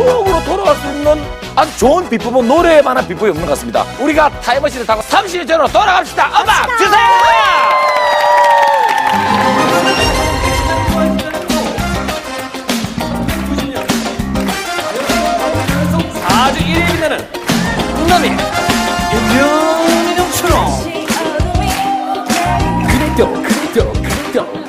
추억으로 돌아갈 수 있는 아주 좋은 비법은 노래에 만한 비법이 없는 것 같습니다. 우리가 타임머신을 타고 30년 전으로 돌아갑시다. 음악 주세요! 아주 1위 나는 강남이 인형인형처럼 그대로 그대로 그대로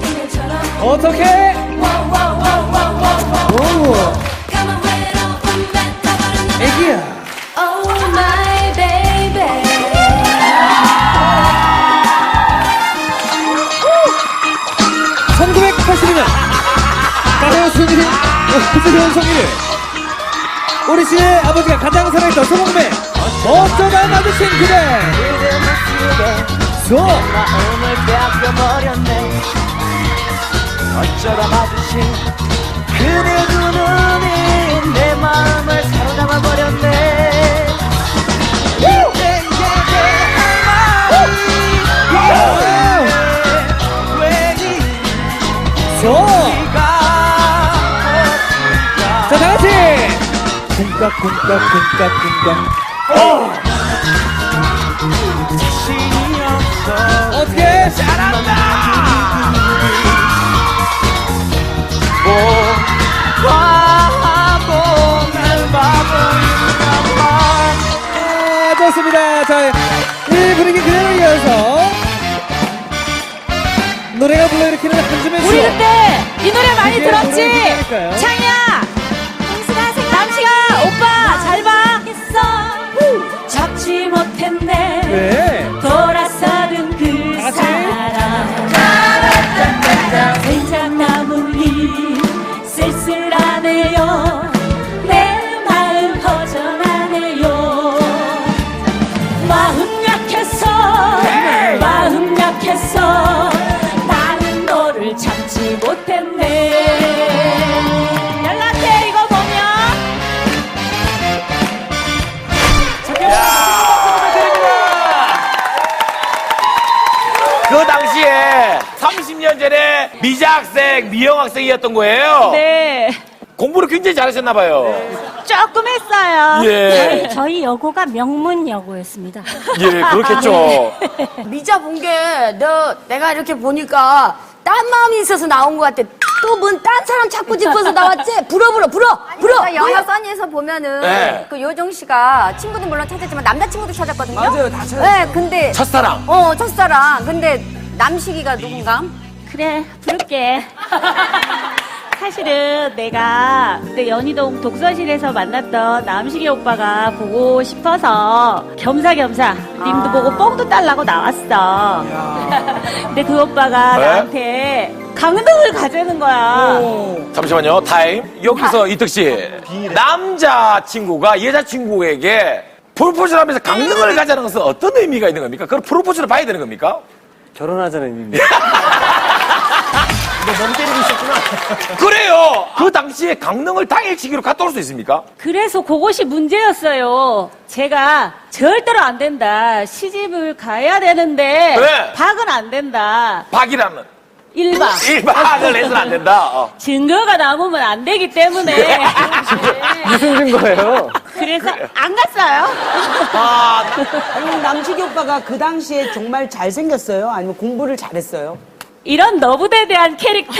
인형처럼 어떻게? 오, 애기야. Oh my baby. 1982년 가요 순위 오즈연 성인을 우리 씨의 아버지가 가장 사랑했던 소목 매 어쩌다 마주친 그대 소 마음을 빼앗겨버렸네 어쩌다 마주친 그대 두 눈이 내 마음을 사로잡아버렸네 소. 자, 다 같이! 쿵깍, 쿵깍, 쿵깍, 쿵깍. 어떻게? 잘한다! 아, 좋습니다. 자, 이 분위기 그대로 이어서 노래가 불러일으키는 한줌의 우리 추억. 그때 이 노래 많이 이게 들었지? 노래 부르니까요. 창이야! 그 당시에 30년 전에 미자학생, 미영학생이었던 거예요. 네 공부를 굉장히 잘하셨나 봐요. 조금 했어요 예. 저희 여고가 명문 여고였습니다. 예, 그렇겠죠. 미자 본 게 너 내가 이렇게 보니까 딴 마음이 있어서 나온 것 같아. 또 뭔 딴 사람 찾고 싶어서 나왔지? 불어 불어 불어 불어. 제가 영화 써니에서 보면은 네. 그 요정 씨가 친구들 물론 찾았지만 남자친구도 찾았거든요. 맞아요, 다 찾았어요. 네, 근데 첫사랑. 어 첫사랑. 근데 남식이가 누군가? 그래 부를게 사실은 내가 그때 연희동 독서실에서 만났던 남식이 오빠가 보고 싶어서 겸사겸사 님도 아. 보고 뽕도 달라고 나왔어 근데 그 오빠가 네? 나한테 강등을 가자는 거야 잠시만요. 타임. 여기서 이특 씨. 남자 친구가 여자 친구에게 프로포즈를 하면서 강등을 가자는 것은 어떤 의미가 있는 겁니까? 그걸 프로포즈를 봐야 되는 겁니까? 결혼하자는 의미입니다. 그래요. 그 당시에 강릉을 당일치기로 갔다 올 수 있습니까? 그래서 그것이 문제였어요 제가 절대로 안 된다 시집을 가야 되는데 네. 박은 안 된다 박이라는 일박 일박을 해서는 안 된다. 어. 증거가 남으면 안 되기 때문에 무슨 증거예요? 그래서 안 갔어요. 아, 아니 남식이 오빠가 그 당시에 정말 잘생겼어요? 아니면 공부를 잘했어요? 이런 너부대에 대한 캐릭터?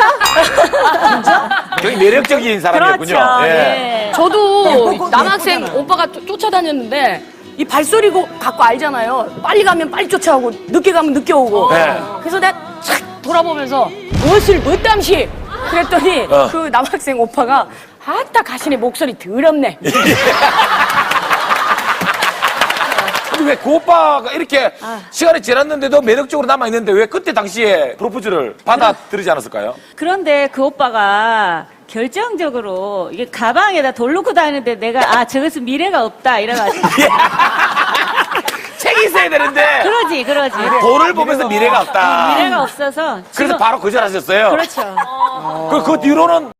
굉장히 매력적인 사람이었군요. 그렇죠. 예. 네. 저도 남학생 오빠가 쫓- 쫓아다녔는데 이 발소리 고- 갖고 알잖아요. 빨리 가면 빨리 쫓아오고 늦게 가면 늦게 오고. 네. 그래서 내가 착 돌아보면서 무엇을 못담시 그랬더니 어. 그 남학생 오빠가 아따 가시네 목소리 더럽네. 근데 왜 그 오빠가 이렇게 시간이 지났는데도 매력적으로 남아있는데 왜 그때 당시에 프로포즈를 받아들이지 않았을까요? 그런데 그 오빠가 결정적으로 이게 가방에다 돌 놓고 다니는데 내가 아 저것은 미래가 없다 이래가지고 있어야 되는데 그러지 그러지 돈을 보면서 미래가 없다. 미래가 없어서 그래서 지금- 바로 거절하셨어요. 그렇죠. 그, 그 뒤로는